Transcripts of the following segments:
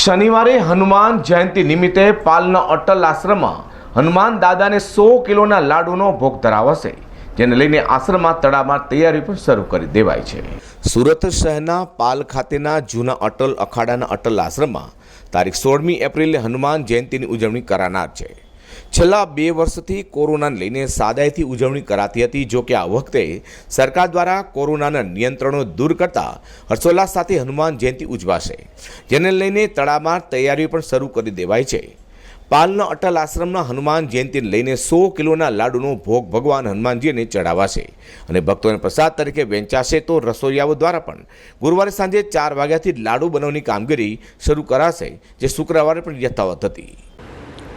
શનિવારે હનુમાન જયંતિ નિમિત્તે પાલના અટલ આશ્રમમાં હનુમાન દાદાને સો કિલોના લાડુનો ભોગ ધરાવશે, જેને લઈને આશ્રમમાં તડામાર તૈયારી પણ શરૂ કરી દેવાઈ છે. સુરત શહેરના પાલ ખાતેના જૂના અટલ અખાડાના અટલ આશ્રમમાં તારીખ સોળમી એપ્રિલે હનુમાન જયંતિની ઉજવણી કરાનાર છે. છેલ્લા બે વર્ષથી કોરોનાને લઈને સાદાઈથી ઉજવણી કરાતી હતી, જો કે આ વખતે સરકાર દ્વારા કોરોનાના નિયંત્રણો દૂર કરતા હર્ષોલ્લાસ સાથે હનુમાન જયંતિ ઉજવાશે. જેને લઈને તળાવમાં તૈયારીઓ પણ શરૂ કરી દેવાઈ છે. પાલના અટલ આશ્રમના હનુમાન જયંતિને લઈને સો કિલોના લાડુનો ભોગ ભગવાન હનુમાનજીને ચડાવાશે અને ભક્તોને પ્રસાદ તરીકે વેચાશે તો રસોઈયાઓ દ્વારા પણ ગુરુવારે સાંજે ચાર વાગ્યાથી લાડુ બનાવવાની કામગીરી શરૂ કરાશે, જે શુક્રવારે પણ યથાવત હતી.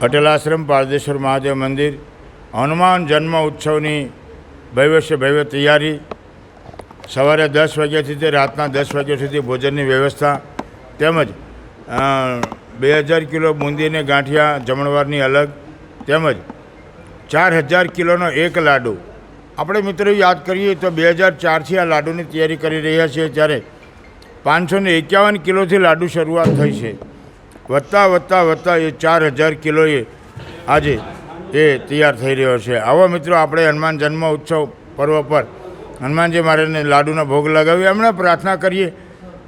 અટલાશ્રમ પારદેશ્વર મહાદેવ મંદિર, હનુમાન જન્મ ઉત્સવની ભવ્ય છે ભવ્ય તૈયારી, સવારે દસ વાગ્યાથી તે રાતના દસ વાગ્યા સુધી ભોજનની વ્યવસ્થા, તેમજ બે હજાર કિલો બુંદીને ગાંઠિયા જમણવારની અલગ, તેમજ, ચાર હજાર કિલોનો એક લાડુ. આપણે મિત્રો યાદ કરીએ તો બે હજાર ચારથી આ લાડુની તૈયારી કરી રહ્યા છીએ ત્યારે પાંચસો એકાવન કિલોથી લાડુ શરૂઆત થઈ છે. વધતા વધતા વધતા એ ચાર હજાર કિલોએ આજે એ તૈયાર થઈ રહ્યો છે. આવો મિત્રો, આપણે હનુમાન જન્મ ઉત્સવ પર્વ પર હનુમાનજી મહારાજને લાડુનો ભોગ લગાવી હમણાં પ્રાર્થના કરીએ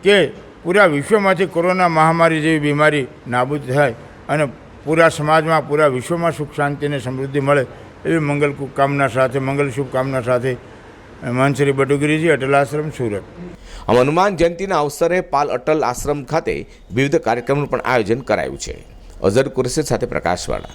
કે પૂરા વિશ્વમાંથી કોરોના મહામારી જેવી બીમારી નાબૂદ થાય અને પૂરા સમાજમાં, પૂરા વિશ્વમાં સુખ શાંતિ અને સમૃદ્ધિ મળે એવી મંગલ કામના સાથે, મંગલ શુભકામના સાથે મનશ્રી બટુગીરીજી અટલાશ્રમ સુરત. આમ હનુમાન જયંતિના અવસરે પાલ અટલ આશ્રમ ખાતે વિવિધ કાર્યક્રમનું પણ આયોજન કરાયું છે. અઝર કુરેશી સાથે પ્રકાશવાળા.